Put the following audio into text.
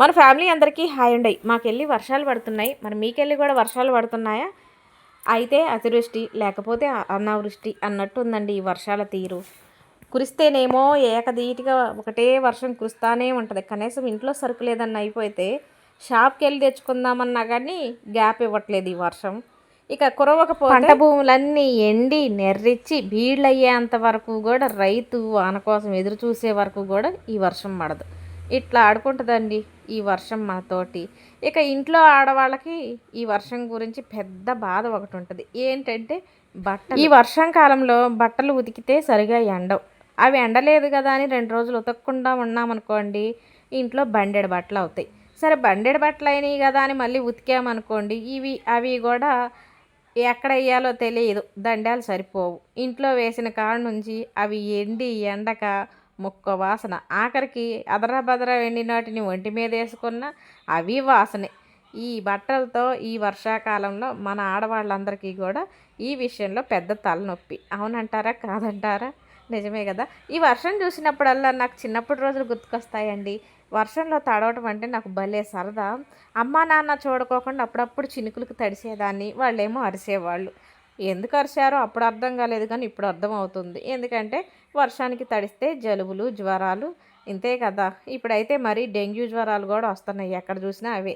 మన ఫ్యామిలీ అందరికీ హాయ్ ఉండయి మాకెళ్ళి వర్షాలు పడుతున్నాయి. మరి మీకెళ్ళి కూడా వర్షాలు పడుతున్నాయా? అయితే అతివృష్టి లేకపోతే అనావృష్టి అన్నట్టు ఉందండి ఈ వర్షాల తీరు. కురిస్తేనేమో ఏకధీటిగా ఒకటే వర్షం కురుస్తానే ఉంటుంది. కనీసం ఇంట్లో సరుకు లేదన్న అయిపోతే షాప్కి వెళ్ళి తెచ్చుకుందామన్నా కానీ గ్యాప్ ఇవ్వట్లేదు ఈ వర్షం. ఇక కురవకపోతే పంట భూములన్నీ ఎండి నెర్రిచ్చి బీళ్ళయ్యేంత వరకు కూడా రైతు వాన కోసం ఎదురు చూసే వరకు కూడా ఈ వర్షం పడదు. ఇట్లా ఆడుకుంటుందండి ఈ వర్షం మనతోటి. ఇక ఇంట్లో ఆడవాళ్ళకి ఈ వర్షం గురించి పెద్ద బాధ ఒకటి ఉంటుంది. ఏంటంటే బట్ట ఈ వర్షం కాలంలో బట్టలు ఉతికితే సరిగా ఎండవు. అవి ఎండలేదు కదా అని రెండు రోజులు ఉతకకుండా ఉన్నామనుకోండి ఇంట్లో బండెడు బట్టలు అవుతాయి. సరే బండెడు బట్టలు అయినాయి కదా అని మళ్ళీ ఉతికామనుకోండి ఇవి అవి కూడా ఎక్కడ వేయాలో తెలియదు. దండాలు సరిపోవు. ఇంట్లో వేసిన కాడ నుంచి అవి ఎండి ఎండక ముక్క వాసన. ఆఖరికి అదరా వెండి నాటిని ఒంటి మీద వేసుకున్న అవి వాసనే. ఈ బట్టలతో ఈ వర్షాకాలంలో మన ఆడవాళ్ళందరికీ కూడా ఈ విషయంలో పెద్ద తలనొప్పి. అవునంటారా? కాదంటారా? నిజమే కదా. ఈ వర్షం చూసినప్పుడల్లా నాకు చిన్నప్పటి రోజులు గుర్తుకొస్తాయండి. వర్షంలో తడవటం అంటే నాకు భలే సరదా. అమ్మా నాన్న చూడకోకుండా అప్పుడప్పుడు చినుకులకు తడిసేదాన్ని. వాళ్ళేమో అరిసేవాళ్ళు. ఎందుకు అరిచారో అప్పుడు అర్థం కాలేదు కానీ ఇప్పుడు అర్థం అవుతుంది. ఎందుకంటే వర్షానికి తడిస్తే జలుబులు జ్వరాలు ఇంతే కదా. ఇప్పుడైతే మరి డెంగ్యూ జ్వరాలు కూడా వస్తున్నాయి. ఎక్కడ చూసినా అవే.